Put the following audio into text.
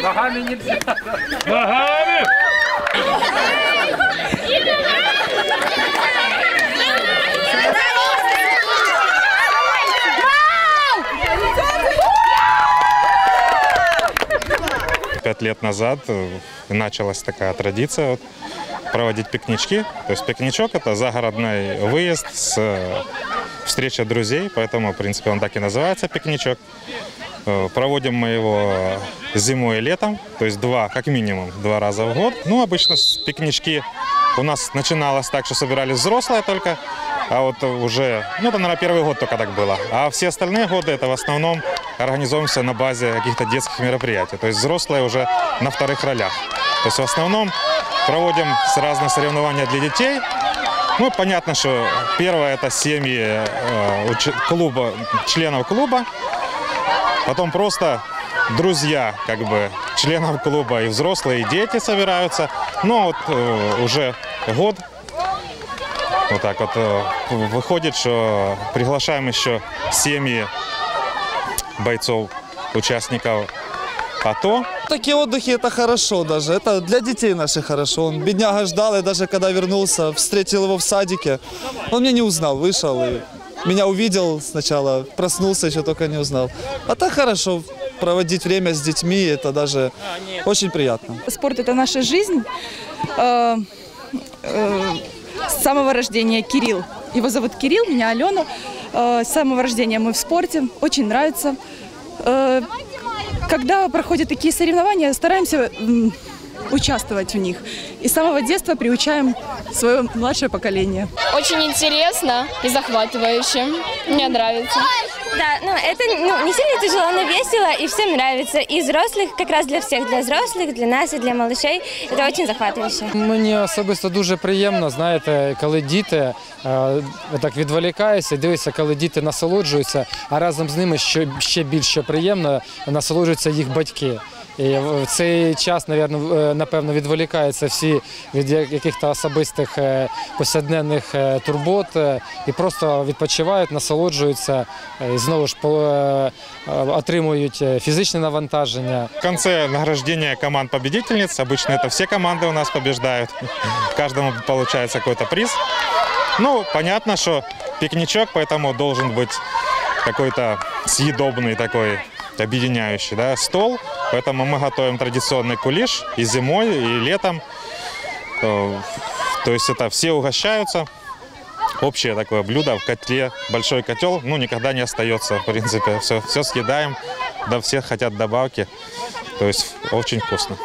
Ногами нельзя. Ногами! Пять лет назад э, началась такая традиция вот, проводить пикнички. То есть пикничок – это загородный выезд с э, встреча друзей, поэтому, в принципе, он так и называется пикничок. Э, Проводим мы его зимой и летом, то есть два, как минимум, два раза в год. Ну, обычно пикнички у нас начиналось так, что собирались взрослые только, а вот уже, ну, это, наверное, первый год только так было. А все остальные годы это в основном организуемся на базе каких-то детских мероприятий. То есть взрослые уже на вторых ролях. То есть в основном проводим разные соревнования для детей. Ну, понятно, что первое это семьи э, клуба, членов клуба. Потом просто друзья, как бы, членов клуба и взрослые, и дети собираются. Ну, вот э, уже год вот так вот э, выходит, что приглашаем еще семьи бойцов, участников АТО. Такие отдыхи это хорошо даже. Это для детей наших хорошо. Он бедняга ждал, и даже когда вернулся, встретил его в садике. Он меня не узнал, вышел и меня увидел сначала, проснулся, еще только не узнал. А так хорошо проводить время с детьми, это даже очень приятно. Спорт – это наша жизнь. Э, э, С самого рождения Кирилл. Его зовут Кирилл, меня Алена. Э, С самого рождения мы в спорте. Очень нравится. Когда проходят такие соревнования, стараемся участвовать в них. И с самого детства приучаем свое младшее поколение. Очень интересно и захватывающе. Мне нравится. Да, ну это ну, не сильно тяжело, но весело и всем нравится. И взрослых, как раз для всех, для взрослых, для нас и для малышей. Это очень захватывающе. Мені особисто дуже приємно, знаєте, коли діти е, так відволікаються, дивишся, коли діти насолоджуються, а разом з ними ще, ще більше приємно насолоджуються їх батьки. І в цей час, навірно, е, напевно, відволікаються всі від я- яких-то особистих е, повсякденних е, турбот е, і просто відпочивають, насолоджуються е, і знову ж по- е, е, отримують е, фізичне навантаження. В конце награждения команд победительниц. Обычно это все команды у нас побеждают. Каждому получается какой-то приз. Ну, понятно, что пикничок, поэтому должен быть какой-то съедобный такой объединяющий да, стол. Поэтому мы готовим традиционный кулиш и зимой, и летом. Э, То есть это все угощаются. Общее такое блюдо в котле, большой котел, ну, никогда не остается, в принципе. Все, все съедаем, да все хотят добавки. То есть очень вкусно.